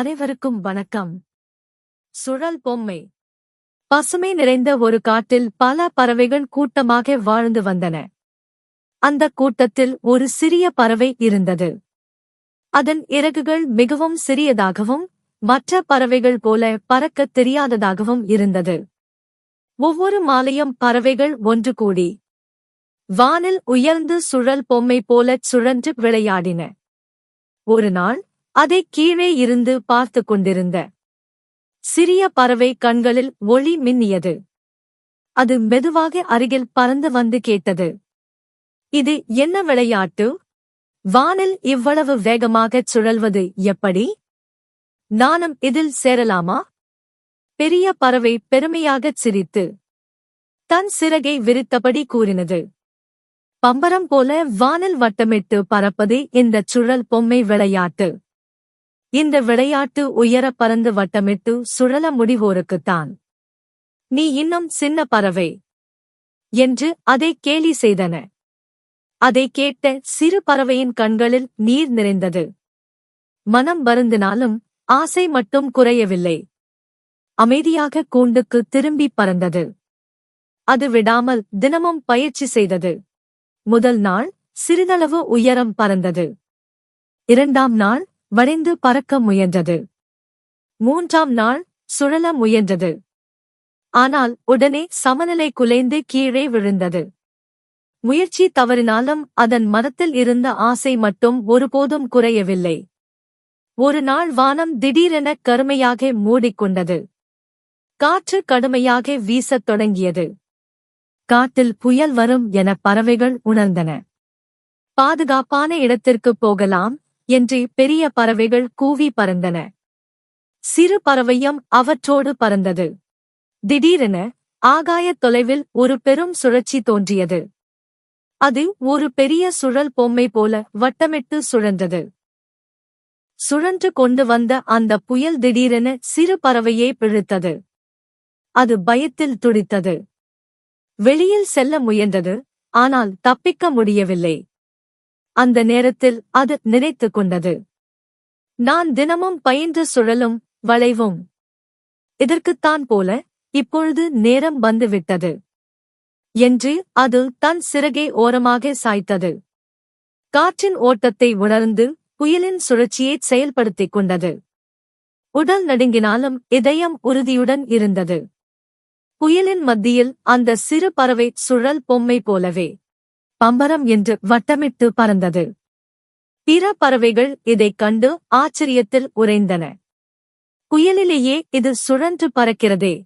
அனைவருக்கும் வணக்கம். சுழல் பொம்மை. பசுமை நிறைந்த ஒரு காட்டில் பல பறவைகள் கூட்டமாக வாழ்ந்து வந்தன. அந்த கூட்டத்தில் ஒரு சிறிய பறவை இருந்தது. அதன் இறகுகள் மிகவும் சிறியதாகவும் மற்ற பறவைகள் போல பறக்கத் தெரியாததாகவும் இருந்தது. ஒவ்வொரு மாலையும் பறவைகள் ஒன்று கூடி வானில் உயர்ந்து சுழல் பொம்மை போலச் சுழன்று விளையாடின. ஒரு நாள் அதை கீழே இருந்து பார்த்து கொண்டிருந்த. சிறிய பறவை கண்களில் ஒளி மின்னியது. அது மெதுவாக அருகில் பறந்து வந்து கேட்டது. இது என்ன விளையாட்டு? வானில் இவ்வளவு வேகமாகச் சுழல்வது எப்படி? நானும் இதில் சேரலாமா? பெரிய பறவை பெருமையாகச் சிரித்து தன் சிறகை விரித்தபடி கூறினது. பம்பரம் போல வானில் வட்டமிட்டு பறப்பதே இந்தச் சுழல் பொம்மை விளையாட்டு. இந்த விளையாட்டு உயர பறந்து வட்டமிட்டு சுழல முடிவோருக்குத்தான். நீ இன்னும் சின்ன பறவை என்று அதை கேலி செய்தன. அதை கேட்ட சிறு பறவையின் கண்களில் நீர் நிறைந்தது. மனம் வருந்தினாலும் ஆசை மட்டும் குறையவில்லை. அமைதியாக கூண்டுக்கு திரும்பி பறந்தது. அது விடாமல் தினமும் பயிற்சி செய்தது. முதல் நாள் சிறிதளவு உயரம் பறந்தது. இரண்டாம் நாள் வடிந்து பறக்க முயன்றது. மூன்றாம் நாள் சுழல முயன்றது. ஆனால் உடனே சமநிலை குலைந்து கீழே விழுந்தது. முயற்சி தவறினாலும் அதன் மனத்தில் இருந்த ஆசை மட்டும் ஒருபோதும் குறையவில்லை. ஒரு நாள் வானம் திடீரென கருமையாக மூடிக்கொண்டது. காற்று கடுமையாக வீசத் தொடங்கியது. காட்டில் புயல் வரும் என பறவைகள் உணர்ந்தன. பாதுகாப்பான இடத்திற்குப் போகலாம் என்று பெரிய பறவைகள் கூவி பறந்தன. சிறு பறவையும் அவற்றோடு பறந்தது. திடீரென ஆகாயத் தொலைவில் ஒரு பெரும் சுழற்சி தோன்றியது. அது ஒரு பெரிய சுழல் பொம்மை போல வட்டமிட்டு சுழன்றது சுழன்று கொண்டு வந்த அந்த புயல் திடீரென சிறு பறவையே பிழித்தது. அது பயத்தில் துடித்தது. வெளியில் செல்ல முயன்றது ஆனால் தப்பிக்க முடியவில்லை. அந்த நேரத்தில் அது நினைத்து கொண்டது. நான் தினமும் பயின்று சுழலும் வளைவும். இதற்குத்தான் போல இப்பொழுது நேரம் வந்துவிட்டது. என்று அது தன் சிறகை ஓரமாக சாய்த்தது. காற்றின் ஓட்டத்தை உணர்ந்து புயலின் சுழற்சியை செயல்படுத்திக் கொண்டது. உடல் நடுங்கினாலும் இதயம் உறுதியுடன் இருந்தது. புயலின் மத்தியில் அந்த சிறு பறவை சுழல் பொம்மை போலவே. பம்பரம் என்று வட்டமிட்டு பறந்தது. பிற பறவைகள் இதைக் கண்டு ஆச்சரியத்தில் உறைந்தன. புயலிலேயே இது சுழன்று பறக்கிறதே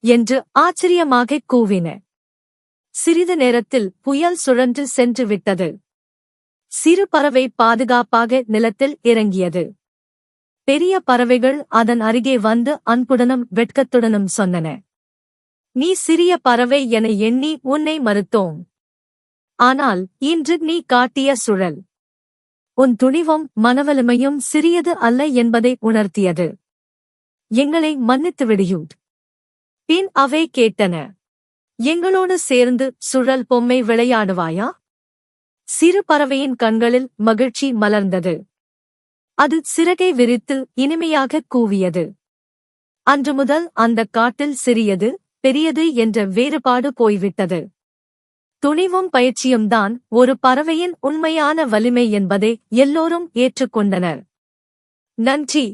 என்று ஆச்சரியமாக கூவின. சிறிது நேரத்தில் புயல் சுழன்று சென்று விட்டது. சிறு பறவை பாதுகாப்பாக நிலத்தில் இறங்கியது. பெரிய பறவைகள் அதன் அருகே வந்து அன்புடனும் வெட்கத்துடனும் சொன்னன. நீ சிறிய பறவை என எண்ணி உன்னை மறுத்தோம். ஆனால் இன்று நீ காட்டிய சுழல். உன் துணிவும் மனவலிமையும் சிறியது அல்ல என்பதை உணர்த்தியது. எங்களை மன்னித்து விடியும் பின் அவை கேட்டன. எங்களோடு சேர்ந்து சுழல் பொம்மை விளையாடுவாயா? சிறு பறவையின் கண்களில் மகிழ்ச்சி மலர்ந்தது. அது சிறகை விரித்து இனிமையாக கூவியது. அன்று முதல் அந்த காட்டில் சிறியது பெரியது என்ற வேறுபாடு போய்விட்டது. துணிவும் பயிற்சியும்தான் ஒரு பறவையின் உண்மையான வலிமை என்பதை எல்லோரும் ஏற்றுக்கொண்டனர். நன்றி.